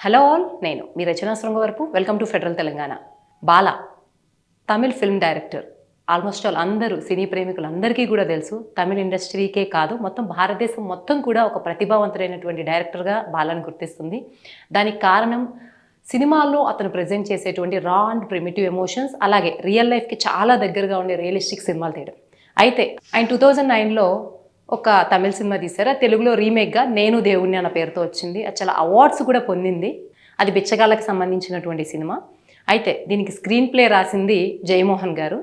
Hello all నేను మీ రచనా శృంగ వరకు welcome to federal Telangana. Bala Tamil film director. Almost all అందరూ సినీ ప్రేమికులందరికీ కూడా తెలుసు తమిళ్ ఇండస్ట్రీకే కాదు మొత్తం భారతదేశం మొత్తం కూడా ఒక ప్రతిభావంతుడైనటువంటి డైరెక్టర్గా బాలను గుర్తిస్తుంది. దానికి కారణం సినిమాల్లో అతను ప్రజెంట్ చేసేటువంటి రా అండ్ ప్రిమిటివ్ ఎమోషన్స్ అలాగే రియల్ లైఫ్కి చాలా దగ్గరగా ఉండే రియలిస్టిక్ సినిమాలు తీయడం. అయితే ఆయన టూ థౌజండ్ నైన్లో ఒక తమిళ సినిమా తీశారు. తెలుగులో రీమేక్గా నేను దేవుణ్ణి అన్న పేరుతో వచ్చింది. అది చాలా అవార్డ్స్ కూడా పొందింది. అది బిచ్చగాళ్ళకి సంబంధించినటువంటి సినిమా. అయితే దీనికి స్క్రీన్ ప్లే రాసింది జయమోహన్ గారు.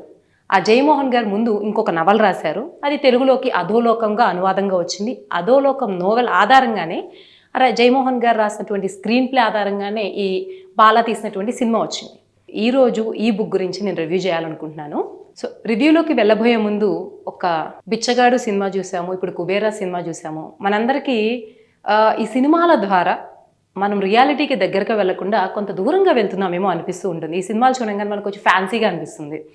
ఆ జయమోహన్ గారు ముందు ఇంకొక నవల రాశారు. అది తెలుగులోకి అధోలోకంగా అనువాదంగా వచ్చింది. అధోలోకం నోవెల్ ఆధారంగానే అరే జయమోహన్ గారు రాసినటువంటి స్క్రీన్ ప్లే ఆధారంగానే ఈ బాలా తీసినటువంటి సినిమా వచ్చింది. ఈరోజు ఈ బుక్ గురించి నేను రివ్యూ చేయాలనుకుంటున్నాను. సో రివ్యూలోకి వెళ్ళబోయే ముందు ఒక బిచ్చగాడు సినిమా చూసాము ఇప్పుడు కుబేరా సినిమా చూసాము. మనందరికీ ఈ సినిమాల ద్వారా మనం రియాలిటీకి దగ్గరగా వెళ్ళకుండా కొంత దూరంగా వెళ్తున్నామేమో అనిపిస్తూ ఉంటుంది. ఈ సినిమాలు చూడంగానే మనకు కొంచెం ఫ్యాన్సీగా అనిపిస్తుంది.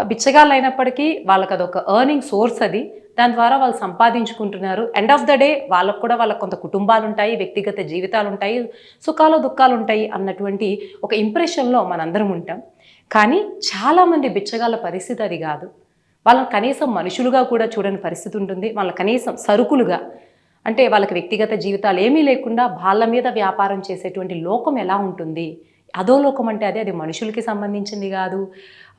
ఆ, బిచ్చగాళ్ళు అయినప్పటికీ వాళ్ళకి అదొక ఎర్నింగ్ సోర్స్ అది. దాని ద్వారా వాళ్ళు సంపాదించుకుంటున్నారు. ఎండ్ ఆఫ్ ద డే వాళ్ళకు కూడా వాళ్ళకు కొంత కుటుంబాలు ఉంటాయి వ్యక్తిగత జీవితాలు ఉంటాయి సుఖాలు దుఃఖాలు ఉంటాయి అన్నటువంటి ఒక ఇంప్రెషన్లో మనందరం ఉంటాం. కానీ చాలామంది బిచ్చగాళ్ళ పరిస్థితి అది కాదు. వాళ్ళని కనీసం మనుషులుగా కూడా చూడని పరిస్థితి ఉంటుంది. వాళ్ళ కనీసం సరుకులుగా. అంటే వాళ్ళకి వ్యక్తిగత జీవితాలు ఏమీ లేకుండా వాళ్ళ మీద వ్యాపారం చేసేటువంటి లోకం ఎలా ఉంటుంది? అదో లోకం అంటే అదే అది మనుషులకి సంబంధించింది కాదు.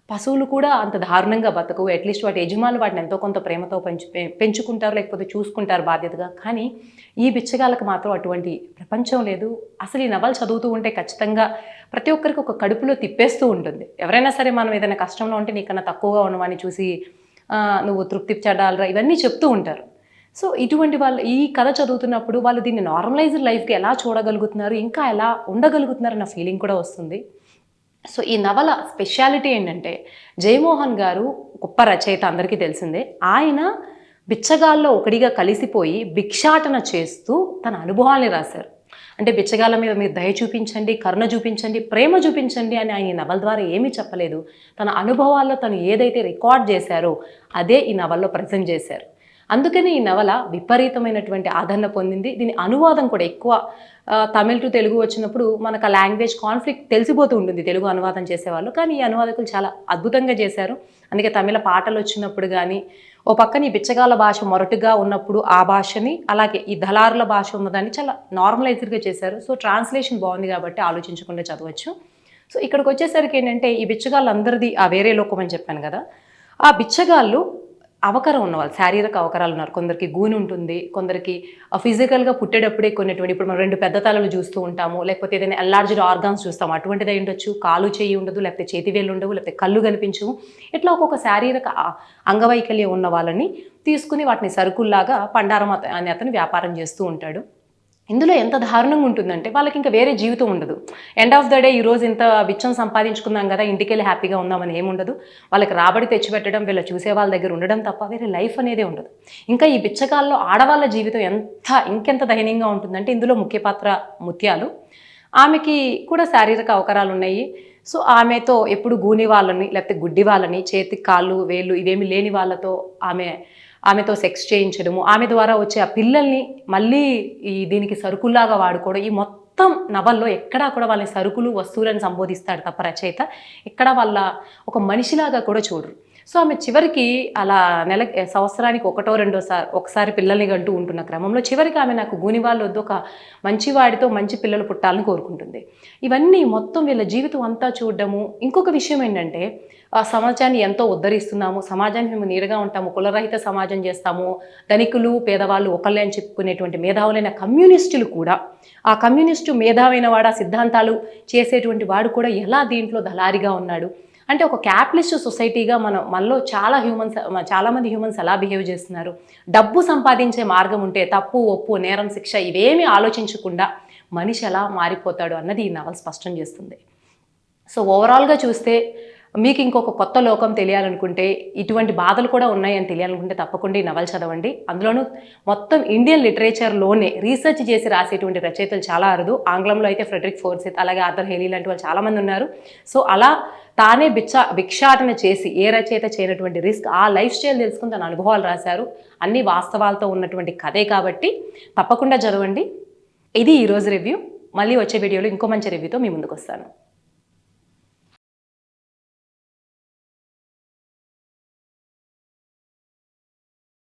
పశువులు కూడా అంత దారుణంగా బతకవు. అట్లీస్ట్ వాటి యజమానులు వాటిని ఎంతో కొంత ప్రేమతో పెంచు పెంచుకుంటారు లేకపోతే చూసుకుంటారు బాధ్యతగా. కానీ ఈ బిచ్చగాళ్ళకి మాత్రం అటువంటి ప్రపంచం లేదు. అసలు ఈ నవలు చదువుతూ ఉంటే ఖచ్చితంగా ప్రతి ఒక్కరికి ఒక కడుపులో తిప్పేస్తూ ఉంటుంది. ఎవరైనా సరే మనం ఏదైనా కష్టంలో ఉంటే నీకన్నా తక్కువగా ఉన్నవాడిని చూసి నువ్వు తృప్తి చెడాలరా ఇవన్నీ చెప్తూ ఉంటారు. సో ఇటువంటి వాళ్ళు ఈ కథ చదువుతున్నప్పుడు వాళ్ళు దీన్ని నార్మలైజ్డ్ లైఫ్కి ఎలా చూడగలుగుతున్నారు ఇంకా ఎలా ఉండగలుగుతున్నారు అన్న ఫీలింగ్ కూడా వస్తుంది. సో ఈ నవల స్పెషాలిటీ ఏంటంటే జయమోహన్ గారు గొప్ప రచయిత అందరికీ తెలిసిందే. ఆయన బిచ్చగాల్లో ఒకడిగా కలిసిపోయి భిక్షాటన చేస్తూ తన అనుభవాల్ని రాశారు. అంటే బిచ్చగాళ్ళ మీద మీరు దయ చూపించండి కరుణ చూపించండి ప్రేమ చూపించండి అని ఆయన ఈ నవల ద్వారా ఏమీ చెప్పలేదు. తన అనుభవాల్లో తను ఏదైతే రికార్డ్ చేశారో అదే ఈ నవల్లో ప్రజెంట్ చేశారు. అందుకని ఈ నవల విపరీతమైనటువంటి ఆదరణ పొందింది. దీని అనువాదం కూడా ఎక్కువ తమిళ్ టు తెలుగు వచ్చినప్పుడు మనకు ఆ లాంగ్వేజ్ కాన్ఫ్లిక్ట్ తెలిసిపోతూ ఉంటుంది. తెలుగు అనువాదం చేసేవాళ్ళు. కానీ ఈ అనువాదకులు చాలా అద్భుతంగా చేశారు. అందుకే తమిళ పాటలు వచ్చినప్పుడు కానీ ఓ పక్కన ఈ బిచ్చగాళ్ళ భాష మొరటుగా ఉన్నప్పుడు ఆ భాషని అలాగే ఈ దళారుల భాష ఉన్నదాన్ని చాలా నార్మలైజ్డ్గా చేశారు. సో ట్రాన్స్లేషన్ బాగుంది కాబట్టి ఆలోచించకుండా చదవచ్చు. సో ఇక్కడికి వచ్చేసరికి ఏంటంటే ఈ బిచ్చగాళ్ళందరిది ఆ వేరే లోకం అని చెప్పాను కదా. ఆ బిచ్చగాళ్ళు అవకరం ఉన్నవాళ్ళు శారీరక అవకరాలు ఉన్నారు. కొందరికి గూని ఉంటుంది కొందరికి ఫిజికల్గా పుట్టేటప్పుడే కొన్నిటువంటి ఇప్పుడు మనం రెండు పెద్ద తలలు చూస్తూ ఉంటాము లేకపోతే ఏదైనా ఎల్లార్జ్డ్ ఆర్గాన్స్ చూస్తాము అటువంటిది అయి ఉండొచ్చు. కాలు చేయి ఉండదు లేకపోతే చేతి వేలు ఉండవు లేకపోతే కళ్ళు కనిపించవు. ఇట్లా ఒక్కొక్క శారీరక అంగవైకల్యం ఉన్న వాళ్ళని తీసుకుని వాటిని సరుకుల్లాగా పండారం అనే అతను వ్యాపారం చేస్తూ ఉంటాడు. ఇందులో ఎంత దారుణంగా ఉంటుందంటే వాళ్ళకి ఇంకా వేరే జీవితం ఉండదు. ఎండ్ ఆఫ్ ద డే ఈరోజు ఇంత బిచ్చం సంపాదించుకున్నాం కదా ఇంటికి వెళ్ళి హ్యాపీగా ఉందామని ఏముండదు. వాళ్ళకి రాబడి తెచ్చిపెట్టడం వీళ్ళ చూసే వాళ్ళ దగ్గర ఉండడం తప్ప వేరే లైఫ్ అనేదే ఉండదు. ఇంకా ఈ బిచ్చకాల్లో ఆడవాళ్ళ జీవితం ఎంత ఇంకెంత దయనీయంగా ఉంటుందంటే ఇందులో ముఖ్య పాత్ర ముత్యాలు. ఆమెకి కూడా శారీరక అవకరాలు ఉన్నాయి. సో ఆమెతో ఎప్పుడు గూని వాళ్ళని లేకపోతే గుడ్డి వాళ్ళని చేతి కాళ్ళు వేళ్ళు ఇవేమి లేని వాళ్ళతో ఆమె ఆమెతో సెక్స్ చేయించడము ఆమె ద్వారా వచ్చే ఆ పిల్లల్ని మళ్ళీ ఈ దీనికి సరుకుల్లాగా వాడుకోవడం ఈ మొత్తం నవల్లో ఎక్కడా కూడా వాళ్ళని సరుకులు వస్తువులను సంబోధిస్తాడు తప్ప రచయిత. ఎక్కడా వాళ్ళ ఒక మనిషిలాగా కూడా చూడరు. సో ఆమె చివరికి అలా నెల సంవత్సరానికి ఒకటో రెండోసారి ఒకసారి పిల్లల్ని గంటూ ఉంటున్న క్రమంలో చివరికి ఆమె నాకు గూని వాళ్ళు వద్దు ఒక మంచి వాడితో మంచి పిల్లలు పుట్టాలని కోరుకుంటుంది. ఇవన్నీ మొత్తం వీళ్ళ జీవితం అంతా చూడడము. ఇంకొక విషయం ఏంటంటే ఆ సమాజాన్ని ఎంతో ఉద్ధరిస్తున్నాము. సమాజాన్ని మేము నీడగా ఉంటాము. కులరహిత సమాజం చేస్తాము. ధనికులు పేదవాళ్ళు ఒకళ్ళే అని చెప్పుకునేటువంటి మేధావులైన కమ్యూనిస్టులు కూడా ఆ కమ్యూనిస్టు మేధావైన వాడు సిద్ధాంతాలు చేసేటువంటి వాడు కూడా ఎలా దీంట్లో దళారిగా ఉన్నాడు? అంటే ఒక క్యాపిటలిస్ట్ సొసైటీగా మనం మనలో చాలా హ్యూమన్స్ చాలామంది హ్యూమన్స్ ఎలా బిహేవ్ చేస్తున్నారు? డబ్బు సంపాదించే మార్గం ఉంటే తప్పు ఒప్పు నేరం శిక్ష ఇవేమీ ఆలోచించకుండా మనిషి ఎలా మారిపోతాడు అన్నది ఈ నవల్ స్పష్టం చేస్తుంది. సో ఓవరాల్గా చూస్తే మీకు ఇంకొక కొత్త లోకం తెలియాలనుకుంటే ఇటువంటి బాధలు కూడా ఉన్నాయని తెలియాలనుకుంటే తప్పకుండా ఈ నవల చదవండి. అందులోనూ మొత్తం ఇండియన్ లిటరేచర్లోనే రీసెర్చ్ చేసి రాసేటువంటి రచయితలు చాలా అరుదు. ఆంగ్లంలో అయితే ఫ్రెడరిక్ ఫోర్సిత్ అలాగే ఆర్థర్ హెలీ లాంటి వాళ్ళు చాలామంది ఉన్నారు. సో అలా తానే భిక్షా భిక్షాటన చేసి ఏ రచయిత చేయనటువంటి రిస్క్ ఆ లైఫ్ స్టైల్ తెలుసుకుని తన అనుభవాలు రాశారు. అన్ని వాస్తవాలతో ఉన్నటువంటి కథే కాబట్టి తప్పకుండా చదవండి. ఇది ఈరోజు రివ్యూ. మళ్ళీ వచ్చే వీడియోలో ఇంకో మంచి రివ్యూతో మీ ముందుకు వస్తాను